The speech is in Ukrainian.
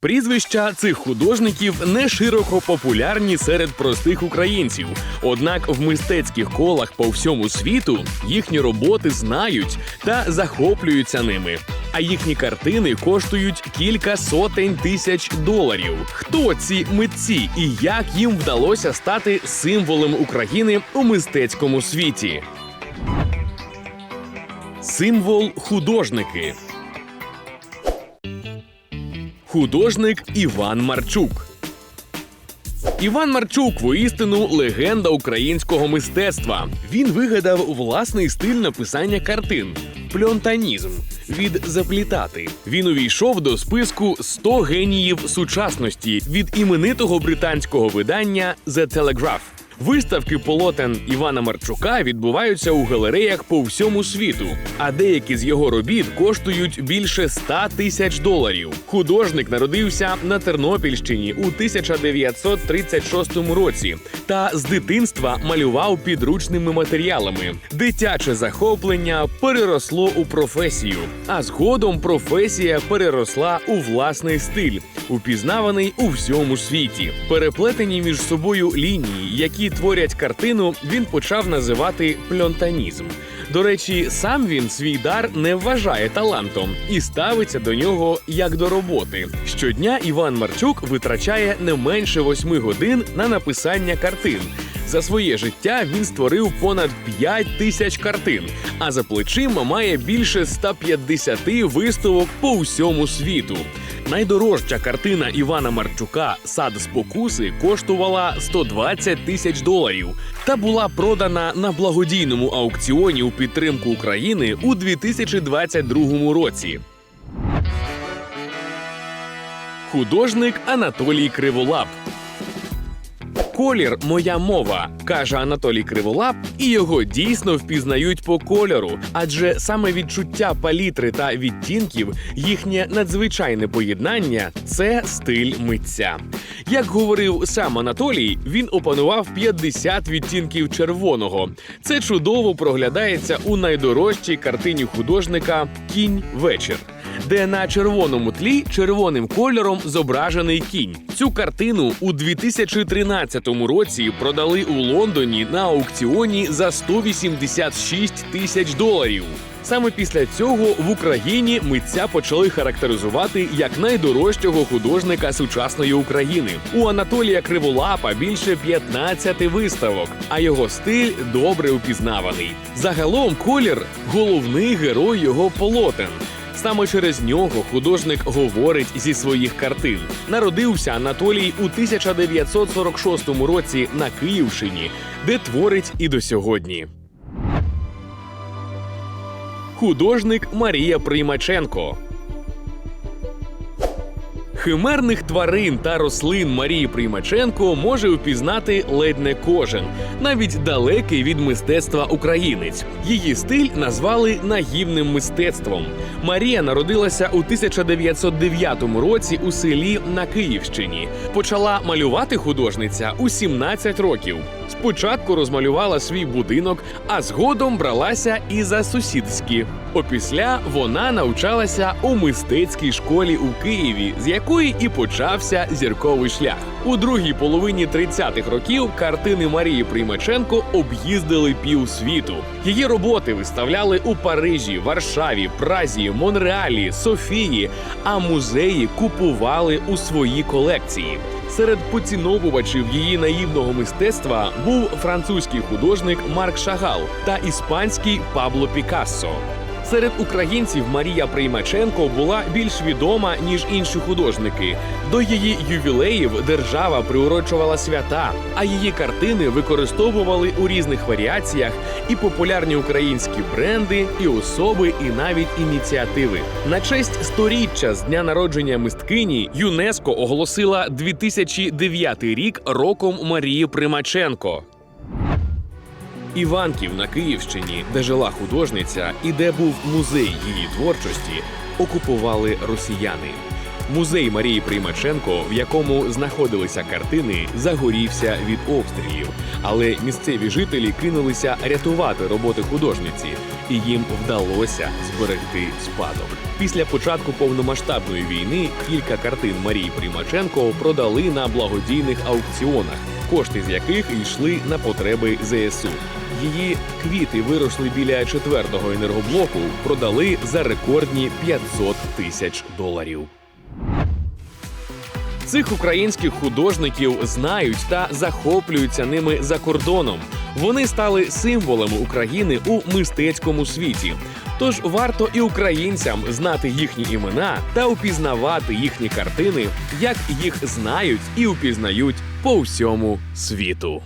Прізвища цих художників не широко популярні серед простих українців. Однак в мистецьких колах по всьому світу їхні роботи знають та захоплюються ними. А їхні картини коштують кілька сотень тисяч доларів. Хто ці митці і як їм вдалося стати символом України у мистецькому світі? Символ художники. Художник Іван Марчук. Іван Марчук воістину легенда українського мистецтва. Він вигадав власний стиль написання картин пльонтанізм від заплітати. Він увійшов до списку 100 геніїв сучасності від іменитого британського видання The Telegraph. Виставки полотен Івана Марчука відбуваються у галереях по всьому світу, а деякі з його робіт коштують більше 100 тисяч доларів. Художник народився на Тернопільщині у 1936 році та з дитинства малював підручними матеріалами. Дитяче захоплення переросло у професію, а згодом професія переросла у власний стиль, упізнаваний у всьому світі. Переплетені між собою лінії, які творять картину, він почав називати пльонтанізм. До речі, сам він свій дар не вважає талантом і ставиться до нього як до роботи. Щодня Іван Марчук витрачає не менше восьми годин на написання картин. За своє життя він створив понад 5 тисяч картин, а за плечима має більше 150 виставок по всьому світу. Найдорожча картина Івана Марчука Сад спокуси коштувала 120 тисяч доларів та була продана на благодійному аукціоні у підтримку України у 2022 році. Художник Анатолій Криволап. Колір моя мова, каже Анатолій Криволап, і його дійсно впізнають по кольору, адже саме відчуття палітри та відтінків, їхнє надзвичайне поєднання це стиль митця. Як говорив сам Анатолій, він опанував 50 відтінків червоного. Це чудово проглядається у найдорожчій картині художника Кінь вечір де на червоному тлі червоним кольором зображений кінь. Цю картину у 2013 році продали у Лондоні на аукціоні за 186 тисяч доларів. Саме після цього в Україні митця почали характеризувати як найдорожчого художника сучасної України. У Анатолія Криволапа більше 15 виставок, а його стиль добре упізнаваний. Загалом колір головний герой його полотен. Саме через нього художник говорить зі своїх картин. Народився Анатолій у 1946 році на Київщині, де творить і до сьогодні. Художник Марія Приймаченко. Химерних тварин та рослин Марії Приймаченко може впізнати ледь не кожен, навіть далекий від мистецтва українець. Її стиль назвали наївним мистецтвом. Марія народилася у 1909 році у селі на Київщині. Почала малювати художниця у 17 років. Спочатку розмалювала свій будинок, а згодом бралася і за сусідські. Опісля вона навчалася у мистецькій школі у Києві, з якої і почався зірковий шлях. У другій половині 30-х років картини Марії Приймаченко об'їздили півсвіту. Її роботи виставляли у Парижі, Варшаві, Празі, Монреалі, Софії, а музеї купували у свої колекції. Серед поціновувачів її наївного мистецтва був французький художник Марк Шагал та іспанський Пабло Пікассо. Серед українців Марія Приймаченко була більш відома ніж інші художники. До її ювілеїв держава приурочувала свята, а її картини використовували у різних варіаціях і популярні українські бренди, і особи, і навіть ініціативи. На честь сторіччя з дня народження мисткині ЮНЕСКО оголосила 2009 рік роком Марії Примаченко. Іванків на Київщині, де жила художниця і де був музей її творчості, окупували росіяни. Музей Марії Приймаченко, в якому знаходилися картини, загорівся від обстрілів. Але місцеві жителі кинулися рятувати роботи художниці, і їм вдалося зберегти спадок. Після початку повномасштабної війни кілька картин Марії Примаченко продали на благодійних аукціонах, кошти з яких йшли на потреби ЗСУ. Її квіти виросли біля четвертого енергоблоку, продали за рекордні 500 тисяч доларів. Цих українських художників знають та захоплюються ними за кордоном. Вони стали символами України у мистецькому світі. Тож варто і українцям знати їхні імена та упізнавати їхні картини, як їх знають і упізнають по всьому світу.